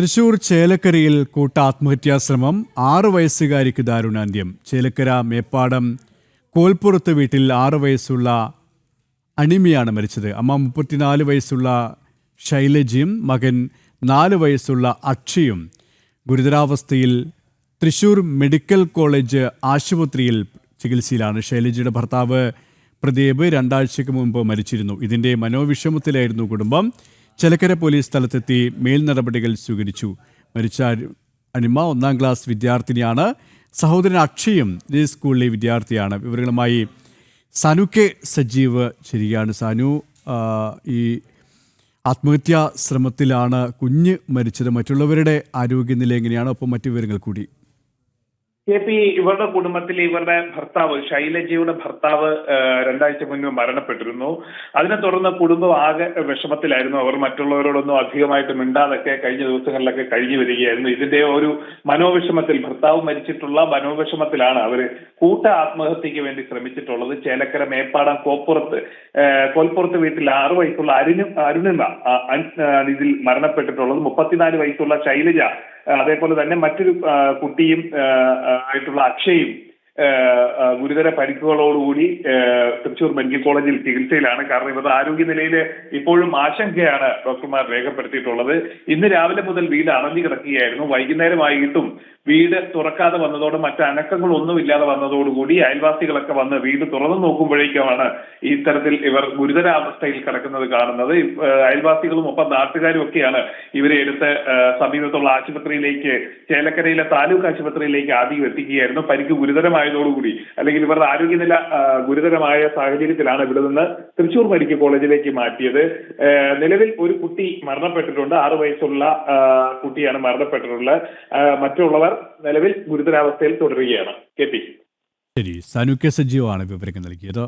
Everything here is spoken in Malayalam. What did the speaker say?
തൃശൂർ ചേലക്കരയിൽ കൂട്ട ആത്മഹത്യാശ്രമം ആറു വയസ്സുകാരിക്ക് ദാരുണാന്ത്യം. ചേലക്കര മേപ്പാടം കോൽപ്പുറത്ത് വീട്ടിൽ ആറു വയസ്സുള്ള അണിമിയാണ് മരിച്ചത്. അമ്മ മുപ്പത്തിനാല് വയസ്സുള്ള ശൈലജയും മകൻ നാല് വയസ്സുള്ള അക്ഷയും ഗുരുതരാവസ്ഥയിൽ തൃശൂർ മെഡിക്കൽ കോളേജ് ആശുപത്രിയിൽ ചികിത്സയിലാണ്. ശൈലജയുടെ ഭർത്താവ് പ്രദീപ് രണ്ടാഴ്ചയ്ക്ക് മുമ്പ് മരിച്ചിരുന്നു. ഇതിന്റെ മനോവിഷമത്തിലായിരുന്നു കുടുംബം. ചെലക്കര പോലീസ് സ്ഥലത്തെത്തി മേൽ നടപടികൾ സ്വീകരിച്ചു. മരിച്ച അനിമ ഒന്നാം ക്ലാസ് വിദ്യാർത്ഥിനിയാണ്. സഹോദരൻ അക്ഷയും ഇതേ സ്കൂളിലെ വിദ്യാർത്ഥിയാണ്. വിവരങ്ങളുമായി സനു കെ സജീവ് ശരിയാണ് സനു ഈ ആത്മഹത്യാ ശ്രമത്തിലാണ് കുഞ്ഞ് മരിച്ചത്. മറ്റുള്ളവരുടെ ആരോഗ്യനില എങ്ങനെയാണ്? ഒപ്പം മറ്റു വിവരങ്ങൾ കൂടി. കെ പി ഇവരുടെ കുടുംബത്തിൽ ഇവരുടെ ഭർത്താവ് ശൈലജയുടെ ഭർത്താവ് രണ്ടാഴ്ച മുന്നേ മരണപ്പെട്ടിരുന്നു. അതിനെ തുടർന്ന് കുടുംബം ആകെ വിഷമത്തിലായിരുന്നു. അവർ മറ്റുള്ളവരോടൊന്നും അധികമായിട്ട് മിണ്ടാതൊക്കെ കഴിഞ്ഞ ദിവസങ്ങളിലൊക്കെ കഴിഞ്ഞു വരികയായിരുന്നു. ഇതിന്റെ ഒരു മനോവിഷമത്തിൽ ഭർത്താവ് മരിച്ചിട്ടുള്ള മനോവിഷമത്തിലാണ് അവർ കൂട്ട ആത്മഹത്യക്ക് വേണ്ടി ശ്രമിച്ചിട്ടുള്ളത്. ചേലക്കര മേപ്പാടം കോപ്പുറത്ത് കോൽപ്പുറത്ത് വീട്ടിൽ ആറു വയസ്സുള്ള അരുണി അരുണിമ ഇതിൽ മരണപ്പെട്ടിട്ടുള്ളത്. മുപ്പത്തിനാല് വയസ്സുള്ള ശൈലജ അതേപോലെ തന്നെ മറ്റൊരു കുട്ടിയും ആയിട്ടുള്ള അക്ഷയും ഗുരുതര പരിക്കുകളോടുകൂടി തൃശൂർ മെഡിക്കൽ കോളേജിൽ ചികിത്സയിലാണ്. കാരണം ഇവരുടെ ആരോഗ്യനിലയിൽ ഇപ്പോഴും ആശങ്കയാണ് ഡോക്ടർമാർ രേഖപ്പെടുത്തിയിട്ടുള്ളത്. ഇന്ന് രാവിലെ മുതൽ വീട് അടഞ്ഞു കിടക്കുകയായിരുന്നു. വൈകുന്നേരമായിട്ടും വീട് തുറക്കാതെ വന്നതോടെ മറ്റ് അനക്കങ്ങളൊന്നും ഇല്ലാതെ വന്നതോടുകൂടി അയൽവാസികളൊക്കെ വന്ന് വീട് തുറന്നു നോക്കുമ്പോഴേക്കുമാണ് ഇത്തരത്തിൽ ഇവർ ഗുരുതരാവസ്ഥയിൽ കിടക്കുന്നത് കാണുന്നത്. അയൽവാസികളും ഒപ്പം നാട്ടുകാരും ഒക്കെയാണ് ഇവരെ എടുത്ത് സമീപത്തുള്ള ആശുപത്രിയിലേക്ക് ചേലക്കരയിലെ താലൂക്ക് ആശുപത്രിയിലേക്ക് ആദ്യം എത്തിക്കുകയായിരുന്നു. പരിക്ക് ഗുരുതരമായതോടുകൂടി അല്ലെങ്കിൽ ഇവരുടെ ആരോഗ്യനില ഗുരുതരമായ സാഹചര്യത്തിലാണ് ഇവിടെ നിന്ന് തൃശൂർ മെഡിക്കൽ കോളേജിലേക്ക് മാറ്റിയത്. നിലവിൽ ഒരു കുട്ടി മരണപ്പെട്ടിട്ടുണ്ട്. ആറു വയസ്സുള്ള കുട്ടിയാണ് മരണപ്പെട്ടിട്ടുള്ളത്. മറ്റുള്ളവർ നിലവിൽ ഗുരുതരാവസ്ഥയിൽ തുടരുകയാണ്. K P. ശരി സനു കെ സജീവാണ് വിവരങ്ങൾ നൽകിയത്.